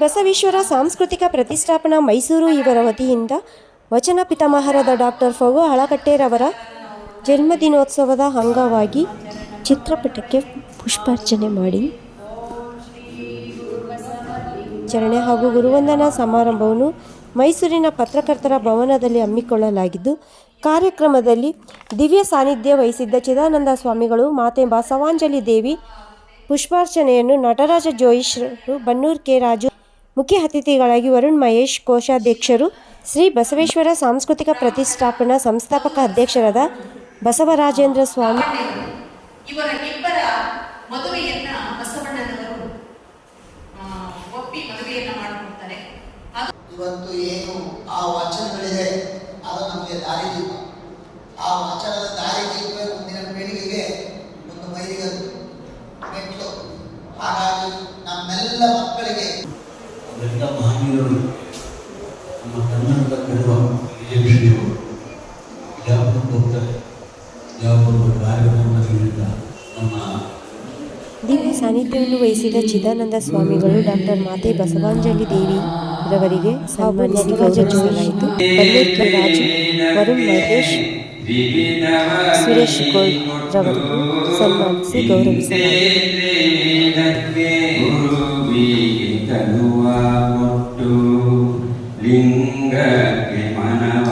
ಬಸವೇಶ್ವರ ಸಾಂಸ್ಕೃತಿಕ ಪ್ರತಿಷ್ಠಾಪನಾ ಮೈಸೂರು ಇವರ ವತಿಯಿಂದ ವಚನ ಪಿತಾಮಹರದ ಡಾಕ್ಟರ್ ಫಗು ಹಳಕಟ್ಟೆರವರ ಜನ್ಮದಿನೋತ್ಸವದ ಅಂಗವಾಗಿ ಚಿತ್ರಪಟಕ್ಕೆ ಪುಷ್ಪಾರ್ಚನೆ ಮಾಡಿ. ಚರಣೆ ಹಾಗೂ ಗುರುವಂದನಾ ಸಮಾರಂಭವನ್ನು ಮೈಸೂರಿನ ಪತ್ರಕರ್ತರ ಭವನದಲ್ಲಿ ಹಮ್ಮಿಕೊಳ್ಳಲಾಗಿದ್ದು, ಕಾರ್ಯಕ್ರಮದಲ್ಲಿ ದಿವ್ಯ ಸಾನ್ನಿಧ್ಯ ವಹಿಸಿದ್ದ ಚಿದಾನಂದ ಸ್ವಾಮಿಗಳು, ಮಾತೆ ಬಸವಾಂಜಲಿ ದೇವಿ, ಪುಷ್ಪಾರ್ಚನೆಯನ್ನು ನಟರಾಜ ಜೋಯಿಶ್ರು ಬನ್ನೂರ್ ಕೆ ರಾಜು ಮುಖ್ಯ ಅತಿಥಿಗಳಾಗಿ ವರುಣ್ ಮಹೇಶ್ ಕೋಶಾಧ್ಯಕ್ಷರು ಶ್ರೀ ಬಸವೇಶ್ವರ ಸಾಂಸ್ಕೃತಿಕ ಪ್ರತಿಷ್ಠಾಪನಾ ಸಂಸ್ಥಾಪಕ ಅಧ್ಯಕ್ಷರಾದ ಬಸವರಾಜೇಂದ್ರ ಸ್ವಾಮಿ. ಇವರ ಇಬ್ಬರ ಮದುವೆಯನ್ನ ಬಸವಣ್ಣನವರು ಒಪ್ಪಿ ಮದುವೆಯನ್ನ ಮಾಡಿಕೊಡ್ತಾರೆ. ಇವತ್ತು ಏನು ಆ ವಚನಗಳಿದೆ ಅದು ನಮಗೆ ದಾರಿದೀಪ. ಆ ವಚನದ ದಾರಿದೀಪ ಮುಂದಿನ ಪೀಳಿಗೆಗೆ ಒಂದು ಮೈಲಿಗಲ್ಲು ಮೆಟ್ಲು ಹಾಗಾಗಿ ನಮ್ಮೆಲ್ಲ ಮಕ್ಕಳಿಗೆ ದೊಡ್ಡ ಮಹನೀಯರು ನಮ್ಮ ಕನ್ನಡದ ಕಡುವ ಹೋಗ್ತಾರೆ ನಮ್ಮ ದಿವ್ಯ ಸಾನ್ನಿಧ್ಯವನ್ನು ವಹಿಸಿದ ಚಿದಾನಂದ ಸ್ವಾಮಿಗಳು ಡಾಕ್ಟರ್ ಮಾತೆ ಬಸವಾಂಜಲಿ ದೇವಿ ರವರಿಗೆ ಸನ್ಮಾನಿಸಿ ಗೌರವಿಸಲಾಯಿತು. ವರುಣ್ ಮಹೇಶ್, ಸುರೇಶ್ ಗೋಲ್ಡ್ ರವರಿಗೂ ಸನ್ಮಾನಿಸಿ ಗೌರವಿಸಲಾಯಿತು. ಲಿಂಗಕ್ಕೆ ಮನವ